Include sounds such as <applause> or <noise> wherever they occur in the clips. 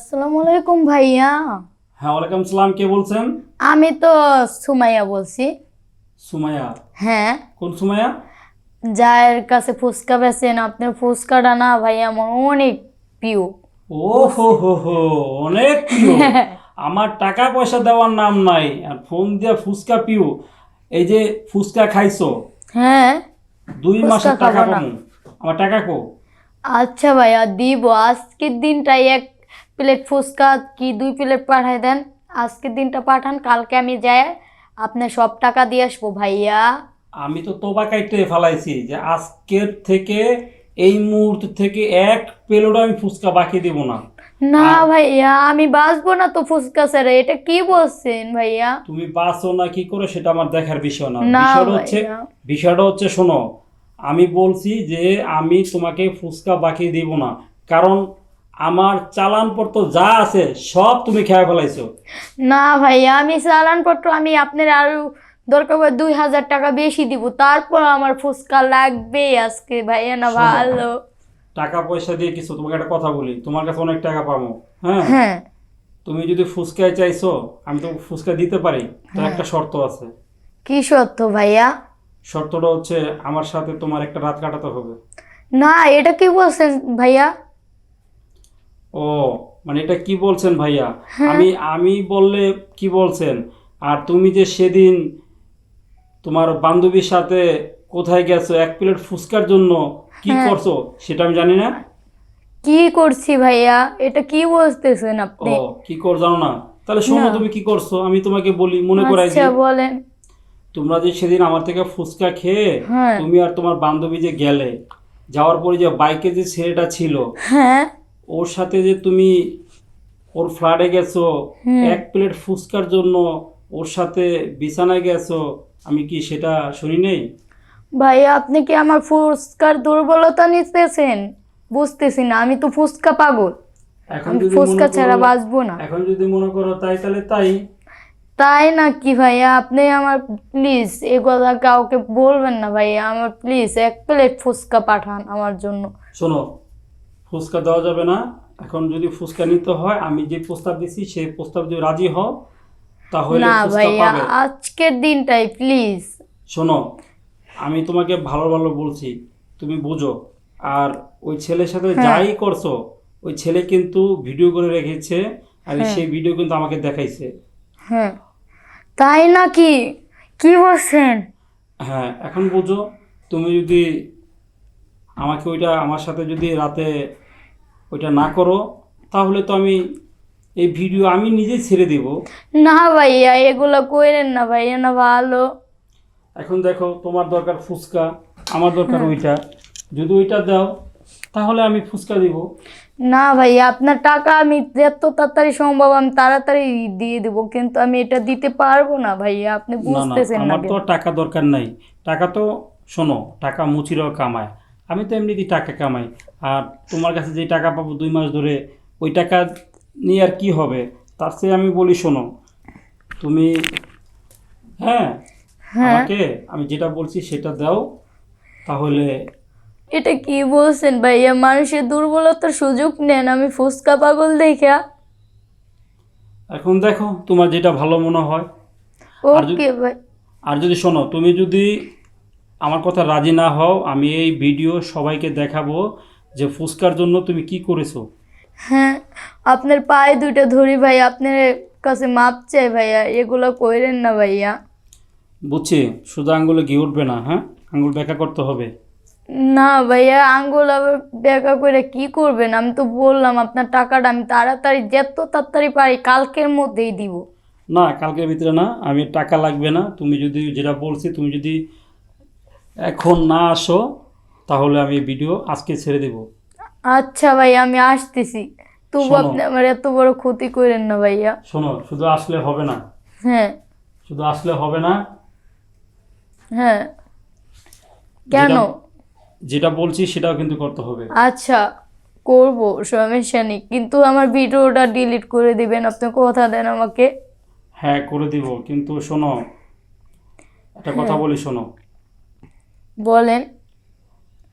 আসসালামু আলাইকুম ভাইয়া। হ্যাঁ ওয়ালাইকুম সালাম। কে বলছেন? আমি তো সুমাইয়া বলছি। সুমাইয়া? হ্যাঁ। কোন সুমাইয়া? যার কাছে ফুচকা বেচেন আপনার ফুচকাটা না ভাইয়া আমার অনেক প্রিয়। ও হো হো হো অনেক প্রিয়। <laughs> আমার টাকা পয়সা দেওয়ার নাম নাই আর ফোন দিয়ে ফুচকা পিও। এই যে ফুচকা খাইছো হ্যাঁ। দুই মাসের টাকা পাবো আমার টাকা কো? আচ্ছা ভাইয়া দিব। আজকের দিনটাই এক প্লেট ফুচকা কি দুই প্লেট পাঠাই দেন? আজকের দিনটা পাঠান কালকে আমি যাই আপনার সব টাকা দিয়ে আসব ভাইয়া। আমি তো তোবা কাইটে ফেলাইছি যে আজকের থেকে এই মুহূর্ত থেকে এক পেলোটা আমি ফুচকা বাকি দিব না। না ভাইয়া আমি বাঁচবো না তো ফুচকা স্যার এটা কি বলছেন ভাইয়া? তুমি বাঁচো না কি করে সেটা আমার দেখার বিষয় না। না বিষয়টা হচ্ছে বিষয়টা হচ্ছে শোনো আমি বলছি যে আমি তোমাকে ফুচকা বাকি দিব না। কারণ আমার চালানপত্র যা আছে সব তুমি খেয়ে ফেলাইছো। না ভাইয়া আমি চালানপত্র আমি আপনার আরও দরকার পড়ে দুই হাজার টাকা বেশি দিব। তারপর আমার ফুচকা লাগবে আজকে ভাইয়া না ভালো। টাকা পয়সা দিয়ে কিছু তোমাকে একটা কথা বলি। তোমার কাছে অনেক টাকা পাবো হ্যাঁ? হ্যাঁ। তুমি যদি ফুচকায় চাইছো আমি তো ফুচকা দিতে পারি তো হ্যাঁ। একটা শর্ত আছে। কি শর্ত ভাইয়া? শর্তটা হচ্ছে আমার সাথে তোমার একটা রাত কাটাতে হবে। না এটা কি বলছেন ভাইয়া? ও মানে এটা কি বলছেন ভাইয়া? হ্যাঁ। আমি আমি বললে কি বলছেন? আর তুমি যে সেদিন তোমার বান্ধবীর সাথে কোথায় গেছো এক প্লেট ফুচকার জন্য কি হ্যাঁ। করছ সেটা আমি জানি না। কি করছি ভাইয়া? এটা কি বলতেছেন আপনি? ও কি কর জানো না? তাহলে শোনো তুমি কি করছ? আমি তোমাকে বলি মনে করাই আচ্ছা বলেন। তোমরা যে সেদিন আমার থেকে ফুচকা খেয়ে হ্যাঁ। তুমি আর তোমার বান্ধবী যে গেলে যাওয়ার পরে যে বাইকে যে ছেলেটা ছিল হ্যাঁ। ওর সাথে যে তুমি ওর ফ্ল্যাটে গেছো এক প্লেট ফুচকার জন্য ওর সাথে বিছানায় গেছো আমি কি সেটা শুনি নেই? ভাইয়া আপনি কি আমার ফুচকার দুর্বলতা নিতেছেন? বুঝতেছি না আমি তো ফুচকা পাগল। এখন যদি ফুচকা ছাড়া বাঁচবো না। এখন যদি মনে করো তাই তাহলে তাই। তাই না কি ভাইয়া? আপনি আমার প্লিজ এ কথা কাউকে বলবেন না ভাইয়া। আমার প্লিজ এক প্লেট ফুচকা পাঠান আমার জন্য। শোনো ফুচকা দেওয়া যাবে না। এখন যদি ফুচকা নিতে হয় আমি যে প্রস্তাব দিছি সেই প্রস্তাব যদি রাজি হও তাহলে না ভাইয়া আজকের দিনটাই প্লিজ। শোনো আমি তোমাকে ভালো ভালো বলছি তুমি বুঝো। আর ওই ছেলের সাথে হ্যাঁ। যাই করছ ওই ছেলে কিন্তু ভিডিও করে রেখেছে আর হ্যাঁ। সেই ভিডিও কিন্তু আমাকে দেখাইছে। হ্যাঁ। তাই নাকি? কি বলছেন? হ্যাঁ এখন বুঝো তুমি যদি আমাকে ওইটা আমার সাথে যদি রাতে ওইটা না করো তাহলে তো আমি এই ভিডিও আমি নিজে ছেড়ে দিব। না ভাইয়া এগুলো কইরেন না ভাইয়া না ভালো। এখন দেখো তোমার দরকার ফুচকা আমার দরকার। ওইটা। যদি ওইটা দাও তাহলে আমি ফুচকা দিব। না ভাইয়া আপনার টাকা আমি যত তাড়াতাড়ি সম্ভব আমি তাড়াতাড়ি দিয়ে দেব কিন্তু আমি এটা দিতে পারব না ভাইয়া আপনি বুঝতেছেন না আমার তো টাকা দরকার নাই। টাকা তো শোনো টাকা মুচিরাও কামায়। আমি তো এমনিতেই টাকা কামাই। আর তোমার কাছে যে টাকা পাবো দুই মাস ধরে ওই টাকা নিয়ে আর কি হবে? তার চেয়ে আমি বলি শোনো তুমি হ্যাঁ হ্যাঁ। আমাকে আমি যেটা বলছি সেটা দাও তাহলে এটা কি বলছেন ভাইয়া? মানুষের দুর্বলতার সুযোগ নেন আমি ফুচকা পাগল দেখা। এখন দেখো তোমার যেটা ভালো মনে হয়। ওকে ভাই। আর যদি শোনো তুমি যদি আমার কথা রাজি না হও আমি এই ভিডিও সবাইকে দেখাবো যে ফুচকার জন্য তুমি কি করেছ। হ্যাঁ আপনার পায়ে দুটো ধরি ভাই আপনার কাছে মাপ চাই ভাইয়া এগুলো কইরেন না ভাইয়া। বুঝছি শুধু আঙ্গুলে ঘি উঠবে না হ্যাঁ? আঙ্গুল ব্যাখ্যা করতে হবে। না ভাইয়া আঙ্গুল আবার বেকা করে কি করবেন? আমি তো বললাম আপনার টাকাটা আমি তাড়াতাড়ি যত তাড়াতাড়ি পারি কালকের মধ্যেই দিব। না কালকের ভিতরে না আমি টাকা লাগবে না। তুমি যদি যেটা বলছি তুমি যদি এখন না আসো তাহলে আমি ভিডিও আজকে ছেড়ে দেব। আচ্ছা ভাই আমি আসতেছি। তবু আপনি আমার এত বড় ক্ষতি করেন না ভাইয়া। শোনো শুধু আসলে হবে না। হ্যাঁ। শুধু আসলে হবে না। হ্যাঁ। কেন? যেটা- বলছি সেটাও কিন্তু করতে হবে। আচ্ছা করব সমস্যা নেই। কিন্তু আমার ভিডিওটা ডিলিট করে দিবেন আপনি কথা দেন আমাকে। হ্যাঁ করে দিব। কিন্তু শোনো একটা কথা হ্যাঁ। বলি শোনো। বলেন।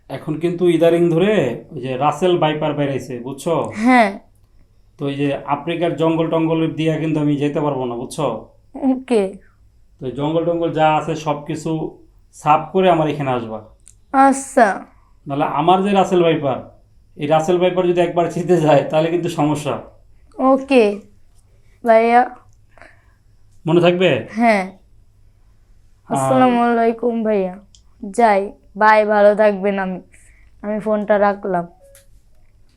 এখন কিন্তু ইদারিং ধরে ওই যে রাসেল বাইপার বেরাইছে বুঝছ? হ্যাঁ। তো এই যে আফ্রিকার জঙ্গল টঙ্গল দিয়া কিন্তু আমি যেতে পারব না বুঝছ? ওকে। তো জঙ্গল টঙ্গল যা আছে সব কিছু সাফ করে আমার এখানে আসবা। আচ্ছা। নাহলে আমার যে রাসেল ভাইপার এই রাসেল ভাইপার যদি একবার জিতে যায় তাহলে কিন্তু সমস্যা। ওকে। ভাইয়া। মনে থাকবে? হ্যাঁ। আসসালামু আলাইকুম ভাইয়া। যাই বাই ভালো থাকবেন আমি। আমি ফোনটা রাখলাম।